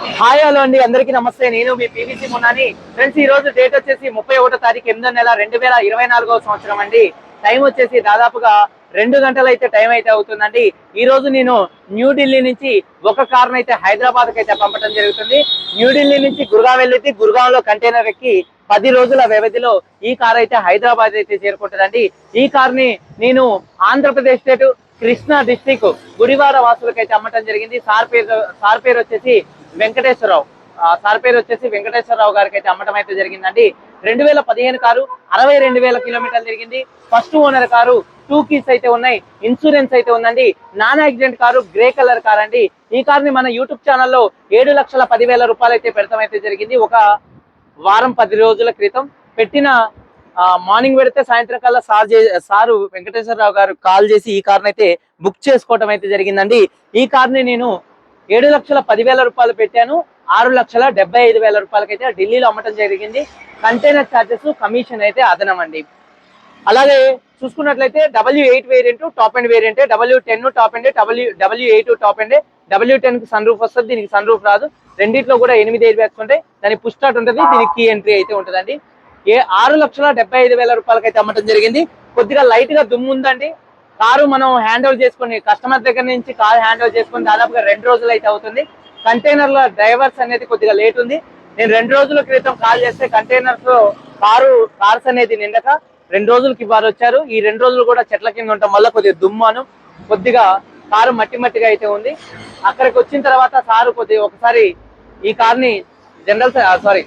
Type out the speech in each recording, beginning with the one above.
Hi hello అండి అందరికీ నమస్తే. నేను మీ పీవీసీ మున్నాని. ఫ్రెండ్స్ ఈ రోజు డేట్ వచ్చేసి ముప్పై ఒకటో తారీఖు ఎనిమిదో నెల రెండు వేల ఇరవై నాలుగో సంవత్సరం అండి. టైం వచ్చేసి దాదాపుగా రెండు గంటలు అయితే టైం అయితే అవుతుందండి. ఈ రోజు నేను న్యూఢిల్లీ నుంచి ఒక కార్ అయితే హైదరాబాద్ అయితే పంపడం జరుగుతుంది. న్యూఢిల్లీ నుంచి గురుగావ్ వెళ్ళి గుర్గావ్లో కంటైనర్ ఎక్కి పది రోజుల వ్యవధిలో ఈ కార్ అయితే హైదరాబాద్ అయితే చేరుకుంటుందండి. ఈ కార్ని నేను ఆంధ్రప్రదేశ్ స్టేట్ కృష్ణా డిస్టిక్ గుడివార వాసులకైతే అమ్మటం జరిగింది. సార్ పేరు సార్ పేరు వచ్చేసి వెంకటేశ్వరరావు. సార్ పేరు వచ్చేసి వెంకటేశ్వరరావు గారికి అయితే అమ్మటం అయితే జరిగిందండి. రెండు వేల పదిహేను కారు అరవై రెండు వేల కిలోమీటర్లు తిరిగింది. First owner car two keys అయితే ఉన్నాయి. ఇన్సూరెన్స్ అయితే ఉందండి. Non accident car grey colour car అండి. ఈ కార్ని మన యూట్యూబ్ ఛానల్లో ఏడు లక్షల పదివేల రూపాయలు అయితే పెడతాం అయితే జరిగింది. ఒక వారం పది రోజుల క్రితం పెట్టిన మార్నింగ్ పెడితే సాయంత్రం కల్లా సార్ సారు వెంకటేశ్వరరావు గారు కాల్ చేసి ఈ కార్ని అయితే బుక్ చేసుకోవటం అయితే జరిగిందండి. ఈ కార్ని నేను ఏడు లక్షల పదివేల రూపాయలు పెట్టాను. ఆరు లక్షల డెబ్బై ఐదు వేల రూపాయలకైతే ఢిల్లీలో అమ్మటం జరిగింది. కంటైనర్ ఛార్జెస్ కమిషన్ అయితే అదనం అండి అలాగే చూసుకున్నట్లయితే W eight variant top end variant W ten top end W W eight top end W టెన్కి సన్ రూఫ్ వస్తుంది దీనికి సన్ రూఫ్ రాదు. రెండిట్లో కూడా ఎనిమిది ఎయిర్ బ్యాగ్స్ ఉంటాయి. దాని పుష్ స్టార్ట్ ఉంటుంది దీనికి కీ ఎంట్రీ అయితే ఉంటుందండి. ఏ ఆరు లక్షల డెబ్బై ఐదు వేల రూపాయలకి అయితే అమ్మటం జరిగింది. కొద్దిగా లైట్గా దుమ్ము ఉందండి. కారు మనం హ్యాండ్ ఓవర్ చేసుకుని కస్టమర్ దగ్గర నుంచి కారు హ్యాండ్ ఓవర్ చేసుకుని దాదాపుగా రెండు రోజులు అయితే అవుతుంది. కంటైనర్లో డ్రైవర్స్ అనేది కొద్దిగా లేట్ ఉంది. నేను రెండు రోజుల క్రితం కాల్ చేస్తే కంటైనర్స్లో కారు కార్స్ అనేది నిండక రెండు రోజులకి వారు వచ్చారు. ఈ రెండు రోజులు కూడా చెట్ల కింద ఉండటం వల్ల కొద్దిగా దుమ్మాను కొద్దిగా కారు మట్టి మట్టిగా అయితే ఉంది. అక్కడికి వచ్చిన తర్వాత సారు కొద్దిగా ఒకసారి ఈ కార్ని జనరల్ సారీ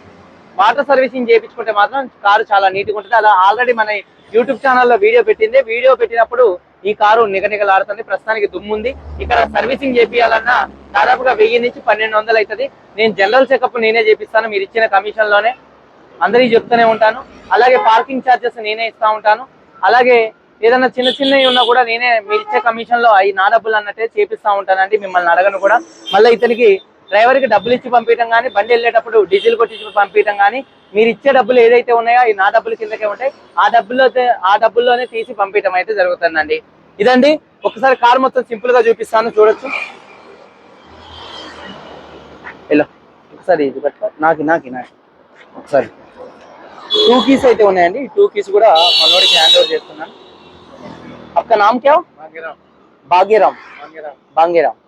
వాటర్ సర్వీసింగ్ చేయించుకుంటే మాత్రం కారు చాలా నీట్గా ఉంటుంది. అలా ఆల్రెడీ మన యూట్యూబ్ ఛానల్లో వీడియో పెట్టింది. వీడియో పెట్టినప్పుడు ఈ కారు నిగనిగలాడుతుంది. ప్రస్తుతానికి దుమ్ముంది. ఇక్కడ సర్వీసింగ్ చేపియాలన్నా దాదాపుగా వెయ్యి నుంచి పన్నెండు వందలు అవుతుంది. నేను జనరల్ చెకప్ నేనే చేపిస్తాను. మీరు ఇచ్చిన కమిషన్లోనే అందరికీ చెప్తూనే ఉంటాను. అలాగే పార్కింగ్ ఛార్జెస్ నేనే ఇస్తా ఉంటాను. అలాగే ఏదైనా చిన్న చిన్నవి ఉన్నా కూడా నేనే మీరు ఇచ్చే కమిషన్లో అవి నా డబ్బులు అన్నట్టే చేపిస్తూ ఉంటానండి మిమ్మల్ని అడగను కూడా. మళ్ళీ ఇతనికి డ్రైవర్కి డబ్బులు ఇచ్చి పంపించడం కానీ బండి వెళ్ళేటప్పుడు డీజిల్ కొట్టించి పంపించడం కానీ మీరు ఇచ్చే డబ్బులు ఏదైతే ఉన్నాయో నా డబ్బుల కిందకే ఉంటాయి. ఆ డబ్బుల్లో ఆ డబ్బుల్లోనే తీసి పంపించడం అయితే జరుగుతుందండి. ఇదండి. ఒకసారి కార్ మొత్తం సింపుల్గా చూపిస్తాను చూడొచ్చు. ఇలా ఒకసారి ఇది పట్టుకో. నాకి నాకి నాకి. ఒకసారి. టూ కీస్ అయితే ఉన్నాయండి. ఈ టూ కీస్ కూడా మనోడికి హ్యాండ్ ఓవర్ చేస్తున్నాను. అక్క నామ్ క్యా భాగ్యరామ్. భాగ్యరామ్.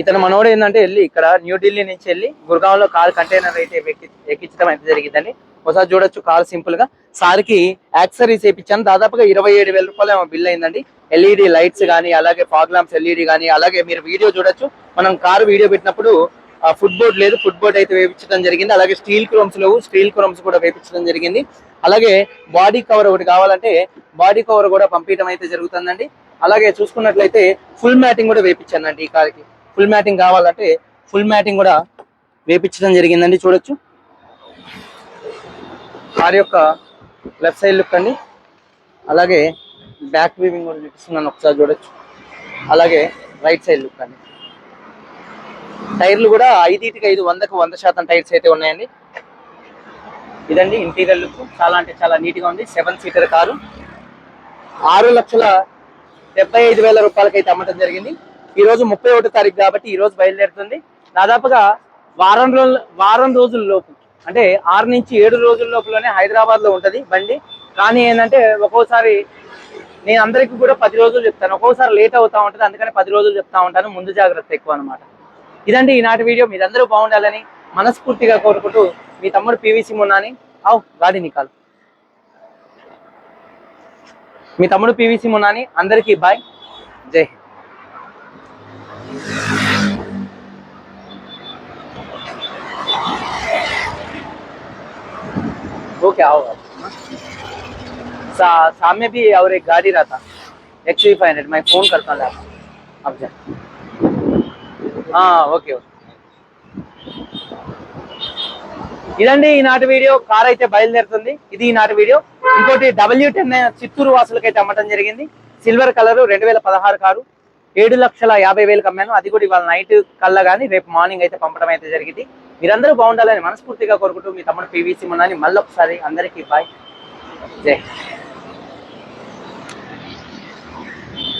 ఇతను మనోడు ఏంటంటే వెళ్ళి ఇక్కడ న్యూఢిల్లీ నుంచి వెళ్ళి గుర్గావ్లో కార్ కంటైనర్ అయితే ఎక్కి- ఎక్కించడం అయితే జరిగిందండి. ఒకసారి చూడొచ్చు కార్ సింపుల్గా. సార్కి యాక్సరీస్ వేయించాను. దాదాపుగా ఇరవై ఏడు వేల రూపాయలు ఏమో బిల్ అయిందండి. ఎల్ఈడి లైట్స్ కానీ అలాగే ఫాగ్ లాంప్స్ ఎల్ఈడి కానీ అలాగే మీరు వీడియో చూడొచ్చు. మనం కారు వీడియో పెట్టినప్పుడు ఫుట్ బోర్డ్ లేదు. ఫుట్ బోర్డ్ అయితే వేయించడం జరిగింది. అలాగే స్టీల్ క్రోమ్స్ లేవు. స్టీల్ క్రోమ్స్ కూడా వేయించడం జరిగింది. అలాగే బాడీ కవర్ ఒకటి కావాలంటే బాడీ కవర్ కూడా పంపించడం అయితే జరుగుతుందండి. అలాగే చూసుకున్నట్లయితే ఫుల్ మ్యాటింగ్ కూడా వేయించానండి ఈ కార్కి. ఫుల్ మ్యాటింగ్ కావాలంటే ఫుల్ మ్యాటింగ్ కూడా వేపించడం జరిగిందండి చూడొచ్చు. కార్ యొక్క లెఫ్ట్ సైడ్ లుక్ అండి. అలాగే బ్యాక్ వీవింగ్ కూడా చూపిస్తున్నాను ఒకసారి చూడొచ్చు. అలాగే రైట్ సైడ్ లుక్ అండి. టైర్లు కూడా ఐదుటికి ఐదు వందకు వంద శాతం టైర్స్ అయితే ఉన్నాయండి. ఇదండి ఇంటీరియర్ లుక్. చాలా అంటే చాలా నీట్గా ఉంది. Seven seater car. ఆరు లక్షల డెబ్బై ఐదు వేల రూపాయలకి అయితే అమ్మటం జరిగింది. ఈ రోజు ముప్పై ఒకటో తారీఖు కాబట్టి ఈ రోజు బయలుదేరుతుంది. దాదాపుగా వారం రోజుల వారం రోజుల లోపు అంటే ఆరు నుంచి ఏడు రోజుల లోపులోనే హైదరాబాద్లో ఉంటది బండి. కానీ ఏంటంటే ఒక్కోసారి నేను అందరికీ కూడా పది రోజులు చెప్తాను. ఒక్కోసారి లేట్ అవుతా ఉంటుంది అందుకని పది రోజులు చెప్తా ఉంటాను. ముందు జాగ్రత్త ఎక్కువ అనమాట ఇదండి ఈనాటి వీడియో. మీరందరూ బాగుండాలని మనస్ఫూర్తిగా కోరుకుంటూ మీ తమ్ముడు పివిసి మున్నాని అవు గాడి నికాలు. మీ తమ్ముడు పివిసి మున్నాని అందరికీ బాయ్. జై హింద్. वो क्या होगा सा, सामने भी और एक गाड़ी रहा था एक्स फाइव हंड्रेड मैं फोन करता हूँ अब जा हाँ ఓకే ఓకే ఇదండి ఈనాటి వీడియో కార్ అయితే బయలుదేరుతుంది ఇది ఈనాటి వీడియో ఇంకోటి డబ్ల్యూ టెన్ చిత్తూరు వాసులకైతే అమ్మటం జరిగింది సిల్వర్ కలర్ రెండు వేల పదహారు కారు ఏడు లక్షల యాభై వేలకు అమ్మాను అది కూడా ఇవాళ నైట్ కల్లా కానీ రేపు మార్నింగ్ అయితే పంపడం అయితే జరిగింది. మీరందరూ బాగుండాలని మనస్ఫూర్తిగా కోరుకుంటూ మీ తమ్ముడు పీవీసీ మున్నాని మళ్ళొకసారి అందరికీ బాయ్ జై